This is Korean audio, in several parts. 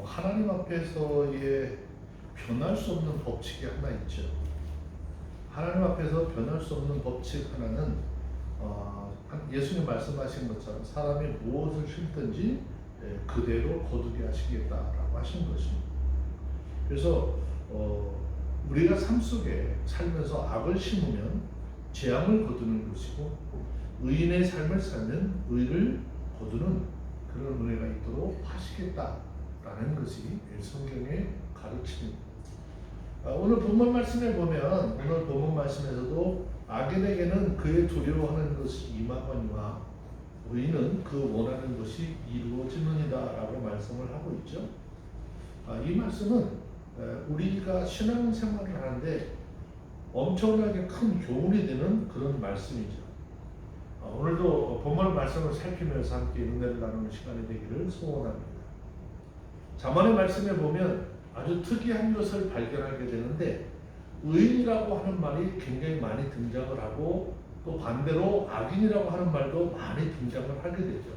어, 하나님 앞에서의 변할 수 없는 법칙이 하나 있죠. 하나님 앞에서 변할 수 없는 법칙 하나는 어, 예수님 말씀하신 것처럼 사람이 무엇을 심든지 예, 그대로 거두게 하시겠다라고 하신 것입니다. 그래서 어, 우리가 삶 속에 살면서 악을 심으면 재앙을 거두는 것이고 의인의 삶을 살면 의를 거두는 그런 은혜가 있도록 하시겠다 라는 것이 성경의 가르침입니다. 아, 오늘 본문 말씀에 보면 오늘 본문 말씀에서도 악인에게는 그의 두려워하는 것이 임하거니와 의인은 그 원하는 것이 이루어지느니다라고 말씀을 하고 있죠. 아, 이 말씀은 우리가 신앙생활을 하는데 엄청나게 큰 교훈이 되는 그런 말씀이죠. 아, 오늘도 본문 말씀을 살피면서 함께 은혜를 나누는 시간이 되기를 소원합니다. 자만의 말씀에 보면 아주 특이한 것을 발견하게 되는데 의인이라고 하는 말이 굉장히 많이 등장을 하고 또 반대로 악인이라고 하는 말도 많이 등장을 하게 되죠.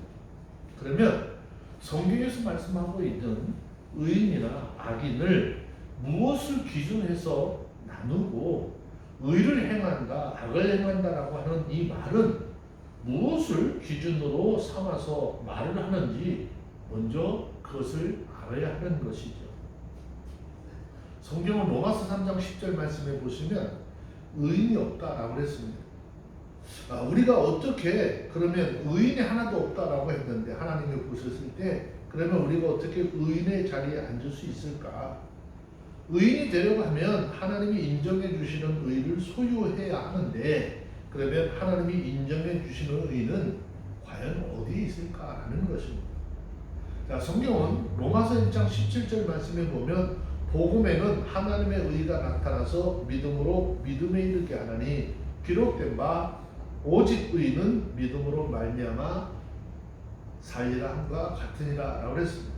그러면 성경에서 말씀하고 있는 의인이나 악인을 무엇을 기준해서 나누고 의를 행한다, 악을 행한다라고 하는 이 말은 무엇을 기준으로 삼아서 말을 하는지 먼저 그것을 알아야 하는 것이죠. 성경은 로마서 3장 10절 말씀에 보시면 의인이 없다라고 했습니다. 아, 우리가 어떻게 그러면 의인이 하나도 없다라고 했는데 하나님이 보셨을 때 그러면 우리가 어떻게 의인의 자리에 앉을 수 있을까? 의인이 되려고 하면 하나님이 인정해 주시는 의를 소유해야 하는데 그러면 하나님이 인정해 주시는 의는 과연 어디에 있을까라는 것입니다. 자, 성경은 로마서 1장 17절 말씀에 보면 복음에는 하나님의 의가 나타나서 믿음으로 믿음에 이르게 하나니 기록된 바 오직 의는 믿음으로 말미암아 살리라 함과 같으니라 라고 했습니다.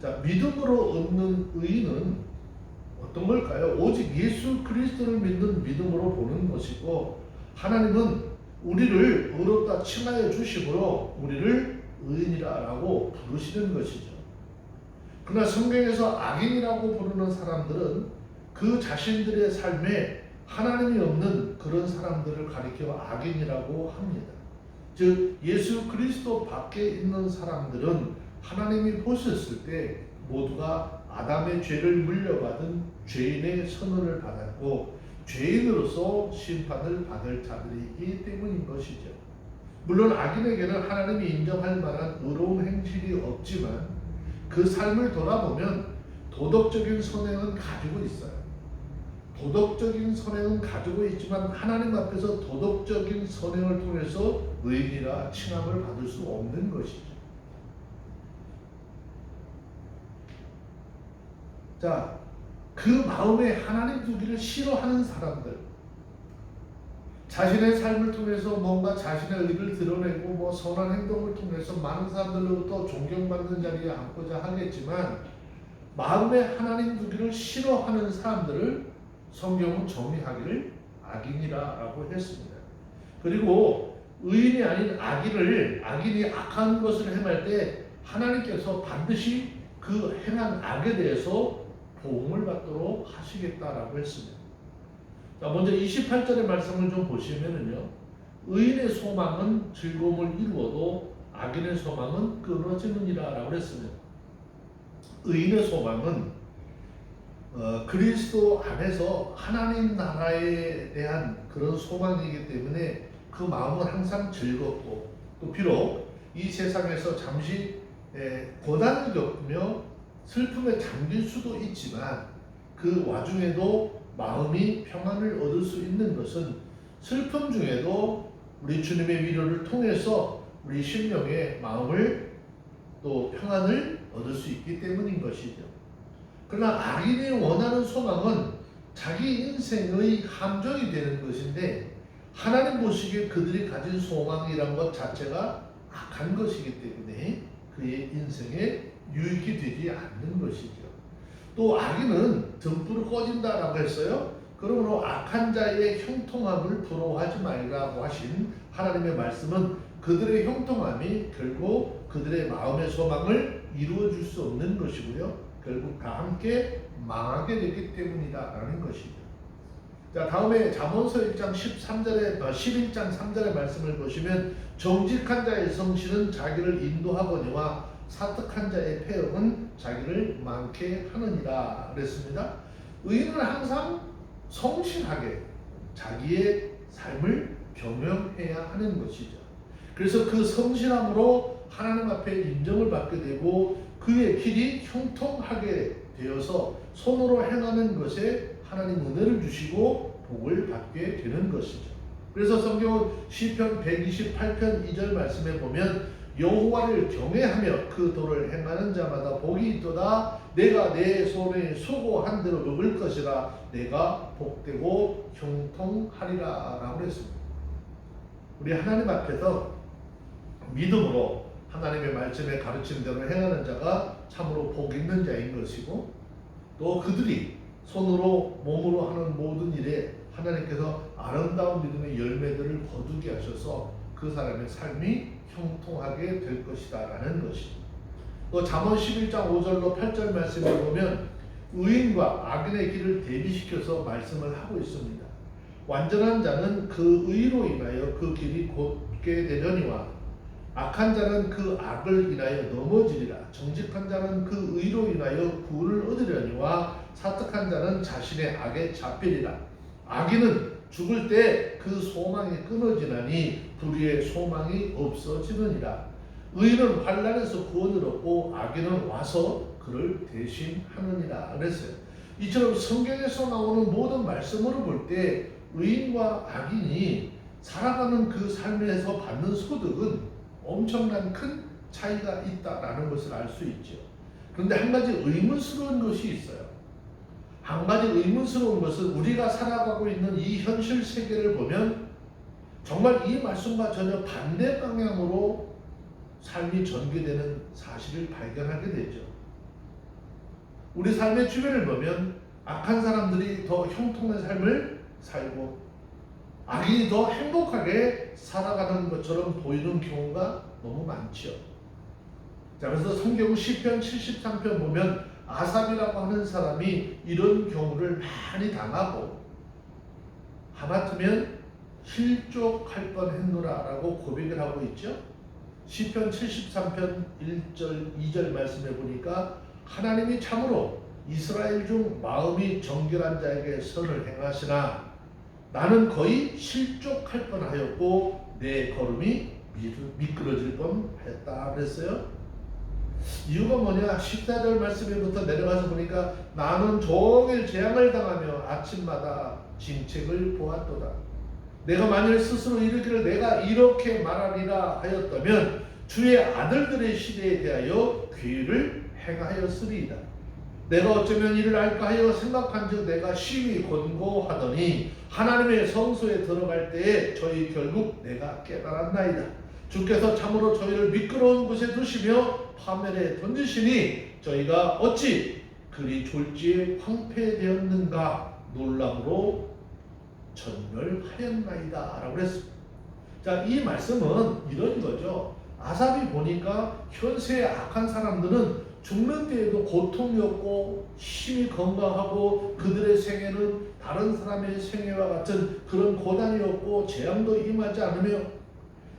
자, 믿음으로 얻는 의는 어떤 걸까요? 오직 예수 그리스도를 믿는 믿음으로 보는 것이고 하나님은 우리를 의롭다 칭하여 주시므로 우리를 의인이라고 부르시는 것이죠. 그러나 성경에서 악인이라고 부르는 사람들은 그 자신들의 삶에 하나님이 없는 그런 사람들을 가리켜 악인이라고 합니다. 즉 예수 그리스도 밖에 있는 사람들은 하나님이 보셨을 때 모두가 아담의 죄를 물려받은 죄인의 선언을 받았고 죄인으로서 심판을 받을 자들이기 때문인 것이죠. 물론 악인에게는 하나님이 인정할 만한 의로운 행실이 없지만 그 삶을 돌아보면 도덕적인 선행은 가지고 있어요. 도덕적인 선행은 가지고 있지만 하나님 앞에서 도덕적인 선행을 통해서 의인이라 칭함을 받을 수 없는 것이죠. 자, 그 마음에 하나님 두기를 싫어하는 사람들, 자신의 삶을 통해서 뭔가 자신의 의를 드러내고 뭐 선한 행동을 통해서 많은 사람들로부터 존경받는 자리에 앉고자 하겠지만 마음에 하나님 두기를 싫어하는 사람들을 성경은 정의하기를 악인이라고 했습니다. 그리고 의인이 아닌 악인을 악인이 악한 것을 행할 때 하나님께서 반드시 그 행한 악에 대해서 보응을 받도록 하시겠다라고 했습니다. 자, 먼저 28절의 말씀을 좀 보시면은요. 의인의 소망은 즐거움을 이루어도 악인의 소망은 끊어지느니라 라고 했습니다. 의인의 소망은 어, 그리스도 안에서 하나님 나라에 대한 그런 소망이기 때문에 그 마음은 항상 즐겁고 또 비록 이 세상에서 잠시 에, 고난을 겪으며 슬픔에 잠길 수도 있지만 그 와중에도 마음이 평안을 얻을 수 있는 것은 슬픔 중에도 우리 주님의 위로를 통해서 우리 심령의 마음을 또 평안을 얻을 수 있기 때문인 것이죠. 그러나 악인이 원하는 소망은 자기 인생의 함정이 되는 것인데 하나님 보시기에 그들이 가진 소망이란 것 자체가 악한 것이기 때문에 그의 인생에 유익이 되지 않는 것이죠. 또 악인은 등불을 꺼진다라고 했어요. 그러므로 악한 자의 형통함을 부러워하지 말라고 하신 하나님의 말씀은 그들의 형통함이 결국 그들의 마음의 소망을 이루어 줄 수 없는 것이고요. 결국 다 함께 망하게 되기 때문이다라는 것이죠. 자 다음에 잠언서 1장 13절에 11장 3절의 말씀을 보시면 정직한 자의 성실은 자기를 인도하거니와 사특한 자의 폐역은 자기를 많게 하느니라 그랬습니다. 의인은 항상 성실하게 자기의 삶을 경영해야 하는 것이죠. 그래서 그 성실함으로 하나님 앞에 인정을 받게 되고 그의 길이 형통하게 되어서 손으로 행하는 것에 하나님 은혜를 주시고 복을 받게 되는 것이죠. 그래서 성경은 시편 128편 2절 말씀에 보면 여호와를 경외하며 그 도를 행하는 자마다 복이 있도다 내가 내 손에 수고한 대로 먹을 것이라 내가 복되고 형통하리라 라고 했습니다. 우리 하나님 앞에서 믿음으로 하나님의 말씀에 가르친 대로 행하는 자가 참으로 복 있는 자인 것이고 또 그들이 손으로 몸으로 하는 모든 일에 하나님께서 아름다운 믿음의 열매들을 거두게 하셔서 그 사람의 삶이 형통하게 될 것이다 라는 것이죠. 또 잠언 11장 5절로 8절 말씀에 보면 의인과 악인의 길을 대비시켜서 말씀을 하고 있습니다. 완전한 자는 그 의로 인하여 그 길이 곧게 되려니와 악한 자는 그 악을 인하여 넘어지리라. 정직한 자는 그 의로 인하여 구원을 얻으려니와 사특한 자는 자신의 악에 잡히리라. 악인은 죽을 때 그 소망이 끊어지나니 불의의 소망이 없어지느니라. 의인은 환란에서 구원을 얻고 악인은 와서 그를 대신하느니라. 그랬어요. 이처럼 성경에서 나오는 모든 말씀으로 볼 때 의인과 악인이 살아가는 그 삶에서 받는 소득은 엄청난 큰 차이가 있다라는 것을 알 수 있죠. 그런데 한 가지 의문스러운 것이 있어요. 한 가지 의문스러운 것은 우리가 살아가고 있는 이 현실 세계를 보면 정말 이 말씀과 전혀 반대 방향으로 삶이 전개되는 사실을 발견하게 되죠. 우리 삶의 주변을 보면 악한 사람들이 더 형통한 삶을 살고 악인이 더 행복하게 살아가는 것처럼 보이는 경우가 너무 많죠. 자, 그래서 성경 시편 73편 보면 아삽이라고 하는 사람이 이런 경우를 많이 당하고 하마터면 실족할 뻔했노라라고 고백을 하고 있죠. 시편 73편 1절 2절 말씀해 보니까 하나님이 참으로 이스라엘 중 마음이 정결한 자에게 선을 행하시나 나는 거의 실족할 뻔하였고 내 걸음이 미끄러질 뻔했다 그랬어요. 이유가 뭐냐? 14절 말씀에부터 내려가서 보니까 나는 종일 재앙을 당하며 아침마다 징책을 보았도다. 내가 만일 스스로 이르기를 내가 이렇게 말하리라 하였다면 주의 아들들의 시대에 대하여 귀를 행하였으리이다. 내가 어쩌면 이를 알까 하여 생각한즉 내가 심히 권고하더니 하나님의 성소에 들어갈 때에 저희 결국 내가 깨달았나이다. 주께서 참으로 저희를 미끄러운 곳에 두시며 파멸에 던지시니 저희가 어찌 그리 졸지에 황폐되었는가 놀람으로 전멸하였나이다 라고 그랬습니다. 자, 이 말씀은 이런 거죠. 아삽이 보니까 현세의 악한 사람들은 죽는 때에도 고통이 없고 힘이 건강하고 그들의 생애는 다른 사람의 생애와 같은 그런 고단이 없고 재앙도 임하지 않으며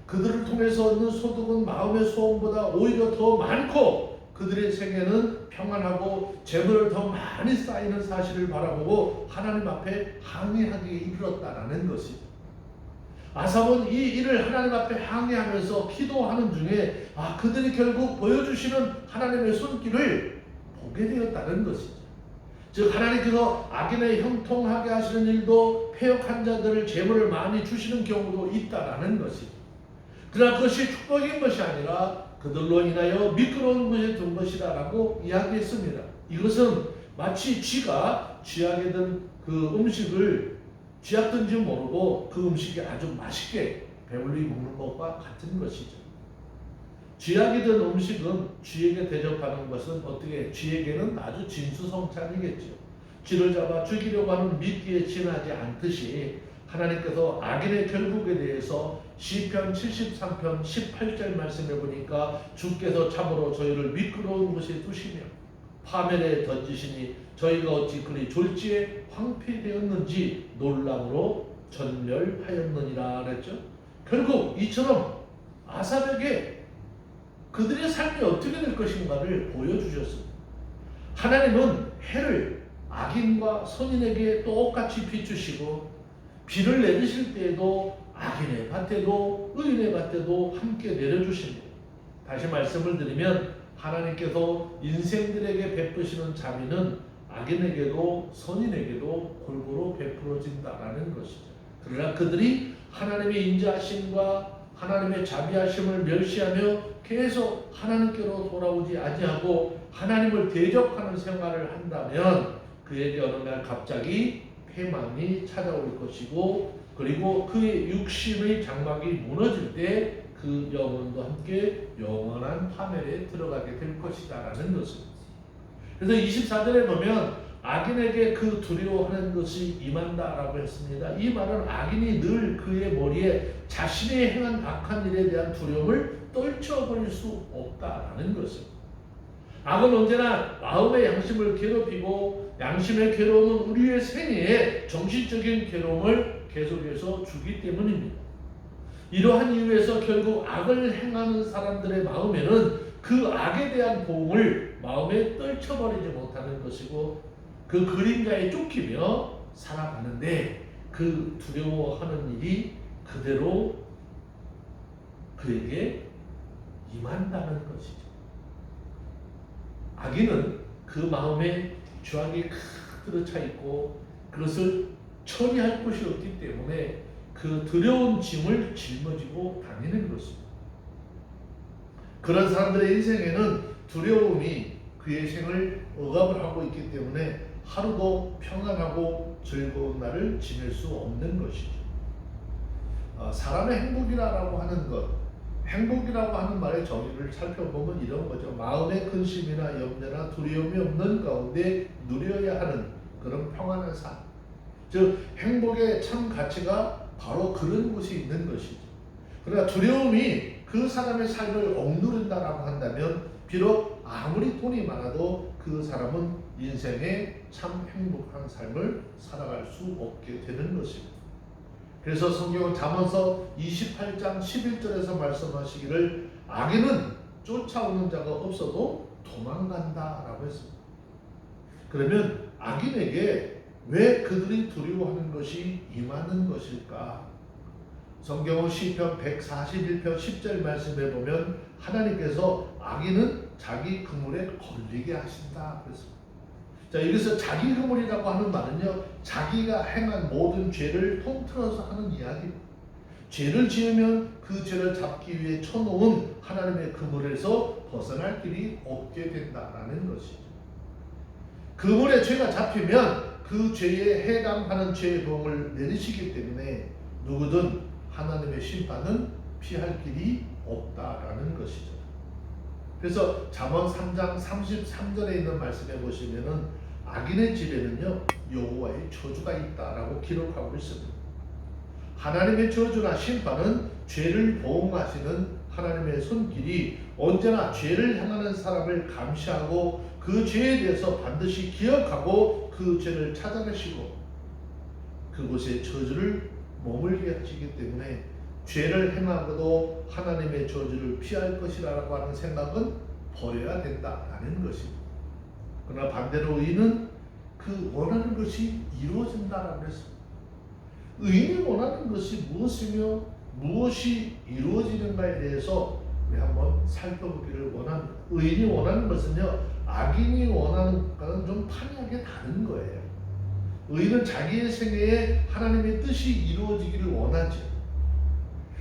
그들을 통해서 얻는 소득은 마음의 소원보다 오히려 더 많고 그들의 생애는 평안하고 재물을 더 많이 쌓이는 사실을 바라보고 하나님 앞에 항의하기에 이르렀다라는 것이죠. 아삽은 이 일을 하나님 앞에 항의하면서 기도하는 중에 아 그들이 결국 보여주시는 하나님의 손길을 보게 되었다는 것이죠. 즉 하나님께서 악인의 형통하게 하시는 일도 폐역한 자들을 재물을 많이 주시는 경우도 있다라는 것이죠. 그러나 그것이 축복인 것이 아니라 그들로 인하여 미끄러운 것에 든 것이다라고 이야기했습니다. 이것은 마치 쥐가 쥐약에 든그 음식을 쥐약든지 모르고 그 음식이 아주 맛있게 배불리 먹는 것과 같은 것이죠. 쥐약이 든 음식은 쥐에게 대접하는 것은 어떻게 쥐에게는 아주 진수성찬이겠죠. 쥐를 잡아 죽이려고 하는 미끼에 지나지 않듯이 하나님께서 악인의 결국에 대해서 시편 73편 18절 말씀해 보니까 주께서 참으로 저희를 미끄러운 곳에 두시며 파멸에 던지시니 저희가 어찌 그리 졸지에 황폐되었는지 놀람으로 전멸하였느니라 그랬죠. 결국 이처럼 아삽에게 그들의 삶이 어떻게 될 것인가를 보여주셨습니다. 하나님은 해를 악인과 선인에게 똑같이 비추시고 비를 내리실 때에도 악인의 밭에도 의인의 밭에도 함께 내려주십니다. 다시 말씀을 드리면 하나님께서 인생들에게 베푸시는 자비는 악인에게도 선인에게도 골고루 베풀어진다라는 것이죠. 그러나 그들이 하나님의 인자하심과 하나님의 자비하심을 멸시하며 계속 하나님께로 돌아오지 아니하고 하나님을 대적하는 생활을 한다면 그에게 어느 날 갑자기 패망이 찾아올 것이고 그리고 그의 육신의 장막이 무너질 때 그 영혼도 함께 영원한 파멸에 들어가게 될 것이다라는 것입니다. 그래서 24절에 보면 악인에게 그 두려워하는 것이 임한다라고 했습니다. 이 말은 악인이 늘 그의 머리에 자신이 행한 악한 일에 대한 두려움을 떨쳐버릴 수 없다라는 것입니다. 악은 언제나 마음의 양심을 괴롭히고 양심의 괴로움은 우리의 생애에 정신적인 괴로움을 계속해서 주기 때문입니다. 이러한 이유에서 결국 악을 행하는 사람들의 마음에는 그 악에 대한 보응을 마음에 떨쳐버리지 못하는 것이고 그 그림자에 쫓기며 살아가는데 그 두려워하는 일이 그대로 그에게 임한다는 것이죠. 악인은 그 마음에 죄악이 가득 차 있고 그것을 처리할 곳이 없기 때문에 그 두려운 짐을 짊어지고 다니는 것입니다. 그런 사람들의 인생에는 두려움이 그의 생을 억압을 하고 있기 때문에 하루도 평안하고 즐거운 날을 지낼 수 없는 것이죠. 어, 사람의 행복이라고 하는 것, 행복이라고 하는 말의 정의를 살펴보면 이런 거죠. 마음의 근심이나 염려나 두려움이 없는 가운데 누려야 하는 그런 평안한 삶. 즉 행복의 참 가치가 바로 그런 곳이 있는 것이죠. 그러나 두려움이 그 사람의 삶을 억누른다라고 한다면 비록 아무리 돈이 많아도 그 사람은 인생에 참 행복한 삶을 살아갈 수 없게 되는 것입니다. 그래서 성경은 잠언서 28장 11절에서 말씀하시기를 악인은 쫓아오는 자가 없어도 도망간다라고 했습니다. 그러면 악인에게 왜 그들이 두려워하는 것이 임하는 것일까? 성경은 시편 141편 10절 말씀에 보면 하나님께서 악인은 자기 그물에 걸리게 하신다 그랬습니다. 자 여기서 자기 그물이라고 하는 말은요 자기가 행한 모든 죄를 통틀어서 하는 이야기입니다. 죄를 지으면 그 죄를 잡기 위해 쳐놓은 하나님의 그물에서 벗어날 길이 없게 된다라는 것이죠. 그물에 죄가 잡히면 그 죄에 해당하는 죄의 보험을 내리시기 때문에 누구든 하나님의 심판은 피할 길이 없다라는 것이죠. 그래서 잠언 3장 33절에 있는 말씀에 보시면은 악인의 집에는요 여호와의 저주가 있다라고 기록하고 있습니다. 하나님의 저주나 심판은 죄를 보응하시는 하나님의 손길이 언제나 죄를 향하는 사람을 감시하고 그 죄에 대해서 반드시 기억하고 그 죄를 찾아내시고 그곳에 저주를 머물게 하시기 때문에 죄를 행하고도 하나님의 저주를 피할 것이라고 하는 생각은 버려야 된다라는 것입니다. 그러나 반대로 의인은 그 원하는 것이 이루어진다라고 했습니다. 의인이 원하는 것이 무엇이며 무엇이 이루어지는가에 대해서 우리 한번 살펴보기를 원합니다. 의인이 원하는 것은요, 악인이 원하는 것과는 좀 판이하게 다른 거예요. 의인은 자기의 생애에 하나님의 뜻이 이루어지기를 원하죠.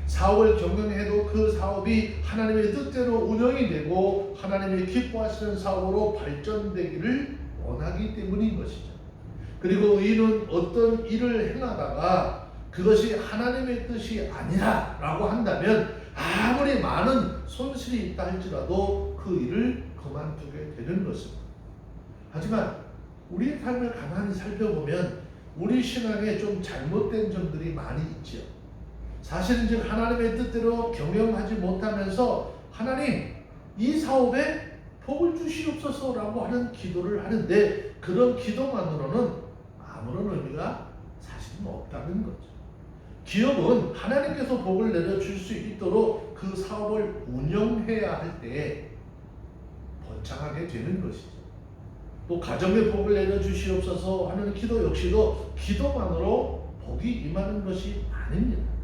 사업을 경영해도 그 사업이 하나님의 뜻대로 운영이 되고 하나님이 기뻐하시는 사업으로 발전되기를 원하기 때문인 것이죠. 그리고 의인은 어떤 일을 행하다가 그것이 하나님의 뜻이 아니라라고 한다면 아무리 많은 손실이 있다 할지라도 그 일을 그만두게 되는 것입니다. 하지만 우리의 삶을 가만히 살펴보면 우리 신앙에 좀 잘못된 점들이 많이 있죠. 사실은 즉 하나님의 뜻대로 경영하지 못하면서 하나님 이 사업에 복을 주시옵소서라고 하는 기도를 하는데 그런 기도만으로는 아무런 의미가 사실은 없다는 거죠. 기업은 하나님께서 복을 내려줄 수 있도록 그 사업을 운영해야 할 때에 번창하게 되는 것이죠. 또 가정의 복을 내려주시옵소서 하는 기도 역시도 기도만으로 복이 임하는 것이 아닙니다.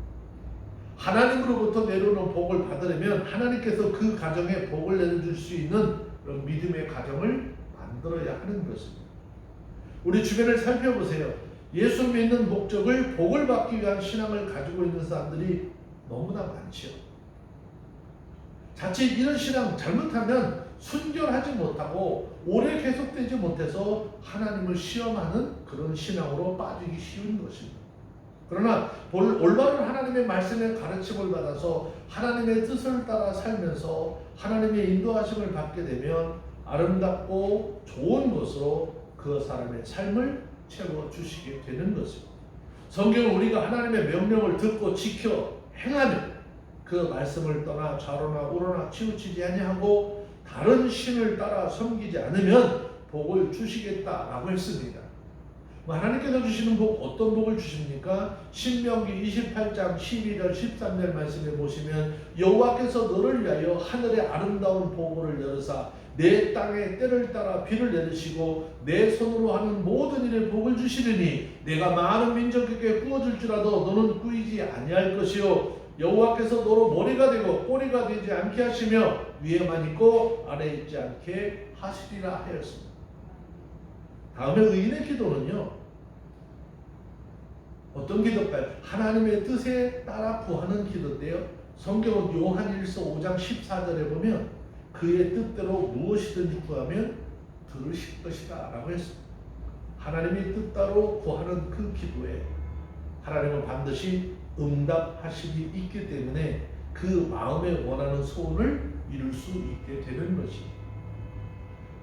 하나님으로부터 내려오는 복을 받으려면 하나님께서 그 가정에 복을 내려줄 수 있는 그런 믿음의 가정을 만들어야 하는 것입니다. 우리 주변을 살펴보세요. 예수 믿는 목적을 복을 받기 위한 신앙을 가지고 있는 사람들이 너무나 많지요. 자칫 이런 신앙 잘못하면 순결하지 못하고 오래 계속되지 못해서 하나님을 시험하는 그런 신앙으로 빠지기 쉬운 것입니다. 그러나 올- 올바른 하나님의 말씀의 가르침을 받아서 하나님의 뜻을 따라 살면서 하나님의 인도하심을 받게 되면 아름답고 좋은 것으로 그 사람의 삶을 채워 주시게 되는 것입니다. 성경은 우리가 하나님의 명령을 듣고 지켜 행하면 그 말씀을 떠나 좌로나 우로나 치우치지 아니하고 다른 신을 따라 섬기지 않으면 복을 주시겠다라고 했습니다. 뭐 하나님께서 주시는 복 어떤 복을 주십니까? 신명기 28장 12절 13절 말씀에 보시면 여호와께서 너를 위하여 하늘의 아름다운 보고를 열으사 내 땅에 때를 따라 비를 내리시고 내 손으로 하는 모든 일에 복을 주시리니 내가 많은 민족에게 꾸어줄지라도 너는 꾸이지 아니할 것이요 여호와께서 너로 머리가 되고 꼬리가 되지 않게 하시며 위에만 있고 아래에 있지 않게 하시리라 하였습니다. 다음에 의인의 기도는요. 어떤 기도일까요? 하나님의 뜻에 따라 구하는 기도인데요. 성경은 요한 1서 5장 14절에 보면 그의 뜻대로 무엇이든지 구하면 들으실 것이다 라고 했습니다. 하나님의 뜻대로 구하는 그 기도에 하나님은 반드시 응답하심이 있기 때문에 그 마음에 원하는 소원을 이룰 수 있게 되는 것입니다.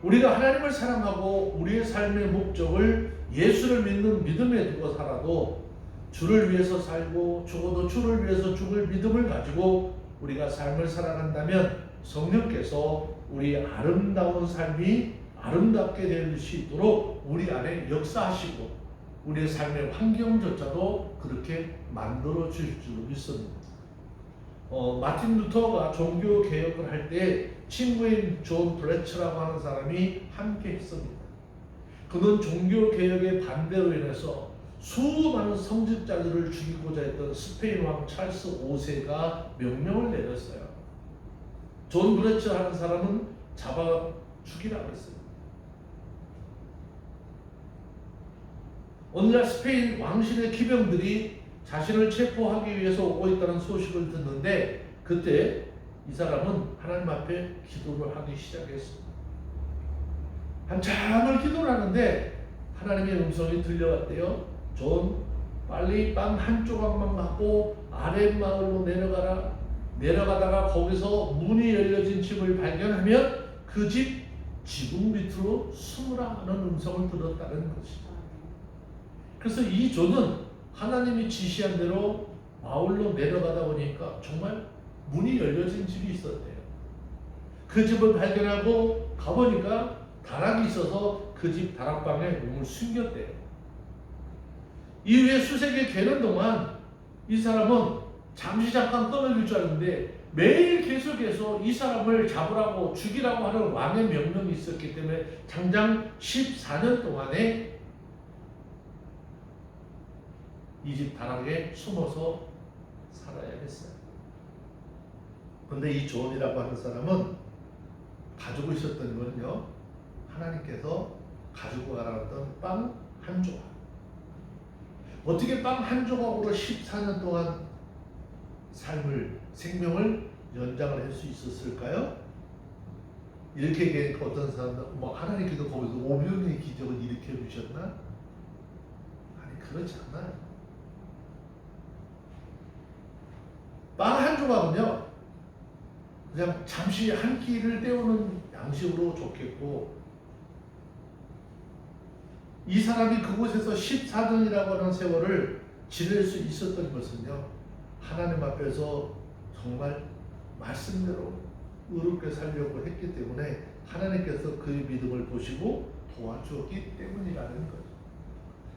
우리가 하나님을 사랑하고 우리의 삶의 목적을 예수를 믿는 믿음에 두고 살아도 주를 위해서 살고 죽어도 주를 위해서 죽을 믿음을 가지고 우리가 삶을 살아간다면 성령께서 우리 아름다운 삶이 아름답게 될 수 있도록 우리 안에 역사하시고 우리의 삶의 환경조차도 그렇게 만들어 주실 줄 믿습니다. 어, 마틴 루터가 종교 개혁을 할 때 친구인 존 블레처라고 하는 사람이 함께 했습니다. 그는 종교 개혁의 반대로 인해서 수많은 성직자들을 죽이고자 했던 스페인 왕 찰스 5세가 명령을 내렸어요. 존 블레처 하는 사람은 잡아 죽이라고 했어요. 오늘날 스페인 왕실의 기병들이 자신을 체포하기 위해서 오고 있다는 소식을 듣는데 그때 이 사람은 하나님 앞에 기도를 하기 시작했습니다. 한참을 기도를 하는데 하나님의 음성이 들려왔대요. 존 빨리 빵 한 조각만 갖고 아랫마을로 내려가라. 내려가다가 거기서 문이 열려진 집을 발견하면 그 집 지붕 밑으로 숨으라 하는 음성을 들었다는 것이죠. 그래서 이 존은 하나님이 지시한 대로 마을로 내려가다 보니까 정말 문이 열려진 집이 있었대요. 그 집을 발견하고 가보니까 다락이 있어서 그 집 다락방에 몸을 숨겼대요. 이후에 수색에 되는 동안 이 사람은 잠시 잠깐 떠밀릴 줄 알았는데 매일 계속해서 이 사람을 잡으라고 죽이라고 하는 왕의 명령이 있었기 때문에 장장 14년 동안에 이집 다락에 숨어서 살아야 했어요. 근데 이 존이라고 하는 사람은 가지고 있었던 거는요, 하나님께서 가지고 가라던 빵 한 조각. 어떻게 빵 한 조각으로 14년 동안 삶을, 생명을 연장을 할 수 있었을까요? 이렇게 얘기하니까 어떤 사람은 뭐 하나님께서 거기서 오병의 기적을 일으켜 주셨나? 아니 그렇지 않아요. 빵 한 조각은요, 그냥 잠시 한 끼를 때우는 양식으로 좋겠고, 이 사람이 그곳에서 14년이라고 하는 세월을 지낼 수 있었던 것은요, 하나님 앞에서 정말 말씀대로 의롭게 살려고 했기 때문에 하나님께서 그의 믿음을 보시고 도와주었기 때문이라는 거죠.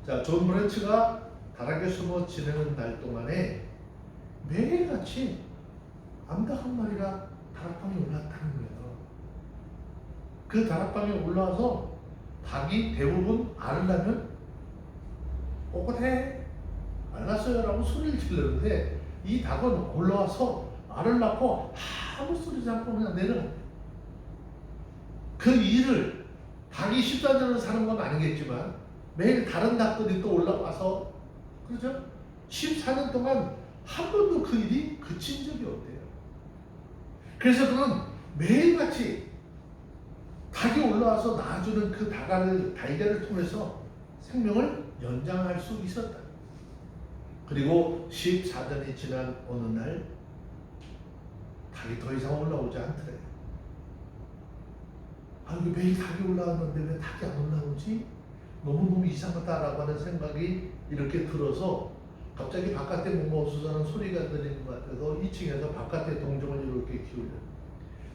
자, 존 브랜치가 다락에 숨어 지내는 날 동안에 매일같이 암탉 한 마리가 다락방에 올랐다는 거예요. 그 다락방에 올라와서 닭이 대부분 낳으면 꼿꼿해 알았어요 라고 소리를 지르는데 이 닭은 올라와서 알을 낳고 아무 소리지 않고 그냥 내려갑니다. 그 일을 닭이 14년을 사는 건 아니겠지만 매일 다른 닭들이 또 올라와서 그렇죠? 14년 동안 한 번도 그 일이 그친 적이 없대요. 그래서 그는 매일같이 닭이 올라와서 낳아주는 그 닭알을 달걀을 통해서 생명을 연장할 수 있었다. 그리고 14년이 지난 어느 날 닭이 더 이상 올라오지 않더래요. 아, 이게 매일 닭이 올라왔는데 왜 닭이 안 올라오지? 너무너무 이상하다라고 하는 생각이 이렇게 들어서 갑자기 바깥에 뭔가 없어서는 소리가 들리는 것 같아서 2층에서 바깥에 동정을 이렇게 기울여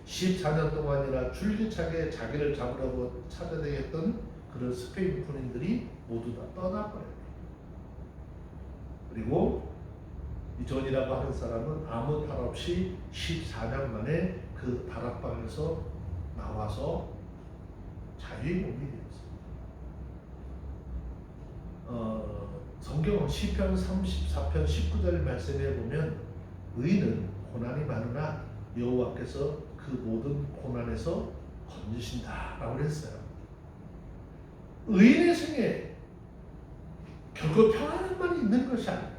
14년 동안이나 줄기차게 자기를 잡으려고 찾아다녔던 그런 스페인 군인들이 모두 다 떠나버려요. 그리고 이 존이라고 하는 사람은 아무 탈 없이 14년 만에 그 다락방에서 나와서 자유의 몸이 되었습니다. 어, 성경 시편 34편 19절 말씀에 보면 의인은 고난이 많으나 여호와께서 그 모든 고난에서 건지신다라고 했어요. 의인의 생에 결국 평안만 있는 것이 아니에요.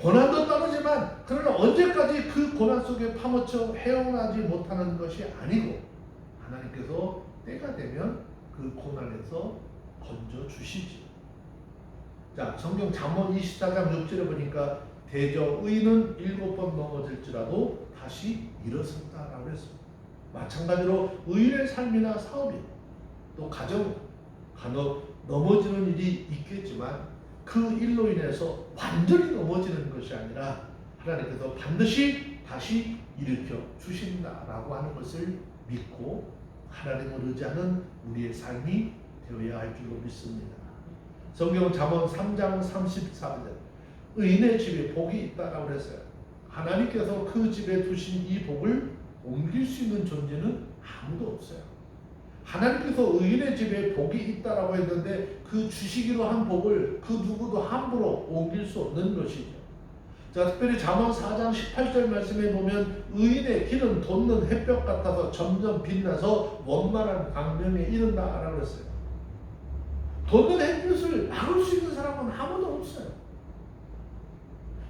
고난도 따르지만 그러나 언제까지 그 고난 속에 파묻혀 헤어나지 못하는 것이 아니고 하나님께서 때가 되면 그 고난에서 건져 주시지. 자, 성경 잠언 24장 6절에 보니까 대저 의인은 일곱 번 넘어질지라도 다시 일어섰다라고 했습니다. 마찬가지로 의인의 삶이나 사업이 또 가정 간혹 넘어지는 일이 있겠지만 그 일로 인해서 완전히 넘어지는 것이 아니라 하나님께서 반드시 다시 일으켜 주신다라고 하는 것을 믿고 하나님을 의지하는 우리의 삶이 되어야 할 줄로 믿습니다. 성경 잠언 3장 34절 의인의 집에 복이 있다라고 했어요. 하나님께서 그 집에 두신 이 복을 옮길 수 있는 존재는 아무도 없어요. 하나님께서 의인의 집에 복이 있다라고 했는데 그 주시기로 한 복을 그 누구도 함부로 옮길 수 없는 것이죠. 자, 특별히 잠언 4장 18절 말씀에 보면 의인의 길은 돋는 햇볕 같아서 점점 빛나서 원만한 광명에 이른다라고 했어요. 돋는 햇빛을 막을 수 있는 사람은 아무도 없어요.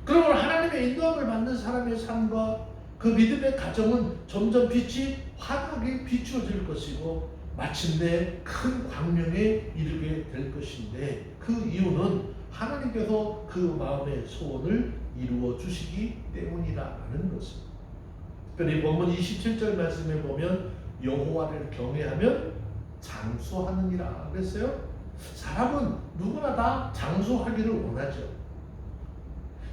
그러면 하나님의 인도함을 받는 사람의 삶과 그 믿음의 가정은 점점 빛이 환하게 비추어질 것이고 마침내 큰 광명에 이르게 될 것인데 그 이유는 하나님께서 그 마음의 소원을 이루어 주시기 때문이라는 것입니다. 특별히 본문 27절 말씀에 보면 여호와를 경외하면 장수하느니라 그랬어요. 사람은 누구나 다 장수하기를 원하죠.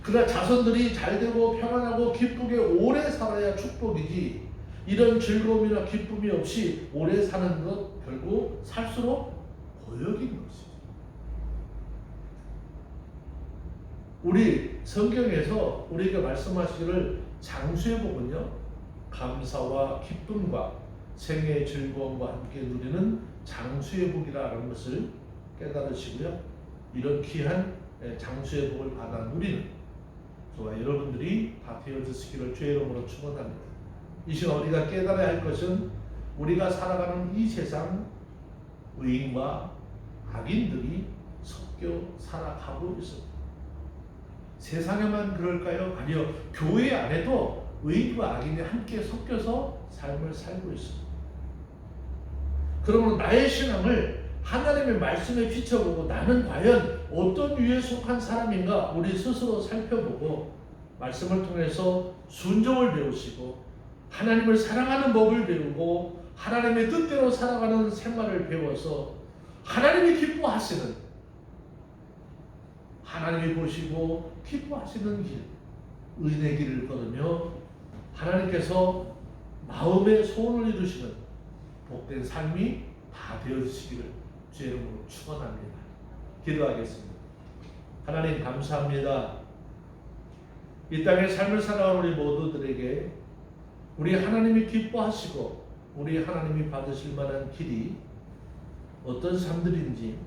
그러나 자손들이 잘 되고 평안하고 기쁘게 오래 살아야 축복이지 이런 즐거움이나 기쁨이 없이 오래 사는 것 결국 살수록 고역인 것이죠. 우리 성경에서 우리에게 말씀하시기를 장수의 복은요 감사와 기쁨과 생애의 즐거움과 함께 누리는 장수의 복이라는 것을 깨달으시고요 이런 귀한 장수의 복을 받아 누리는 저와 여러분들이 다 되어주시기를 주의 이름으로 축원합니다. 이 시간 우리가 깨달아야 할 것은 우리가 살아가는 이 세상 의인과 악인들이 섞여 살아가고 있습니다. 세상에만 그럴까요? 아니요. 교회 안에도 의인과 악인이 함께 섞여서 삶을 살고 있습니다. 그러면 나의 신앙을 하나님의 말씀에 비춰보고 나는 과연 어떤 유에 속한 사람인가 우리 스스로 살펴보고 말씀을 통해서 순종을 배우시고 하나님을 사랑하는 법을 배우고 하나님의 뜻대로 살아가는 생활을 배워서 하나님이 기뻐하시는 하나님이 보시고 기뻐하시는 길 의의 길을 걸으며 하나님께서 마음의 소원을 이루시는 복된 삶이 다 되어지시기를 주의 이름으로 축원합니다. 기도하겠습니다. 하나님 감사합니다. 이 땅의 삶을 살아가는 우리 모두들에게 우리 하나님이 기뻐하시고 우리 하나님이 받으실 만한 길이 어떤 삶들인지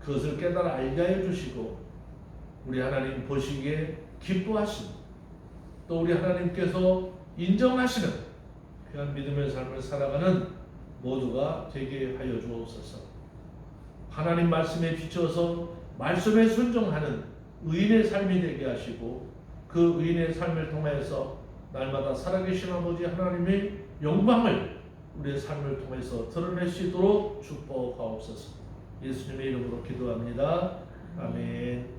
그것을 깨달아 알게 해 주시고 우리 하나님 보시기에 기뻐하시는 또 우리 하나님께서 인정하시는 그런 믿음의 삶을 살아가는 모두가 되게 하여 주옵소서. 하나님 말씀에 비춰서 말씀에 순종하는 의인의 삶이 되게 하시고 그 의인의 삶을 통해서 날마다 살아계신 아버지 하나님의 영광을 우리의 삶을 통해서 드러낼 수 있도록 축복하옵소서. 예수님의 이름으로 기도합니다. 아멘.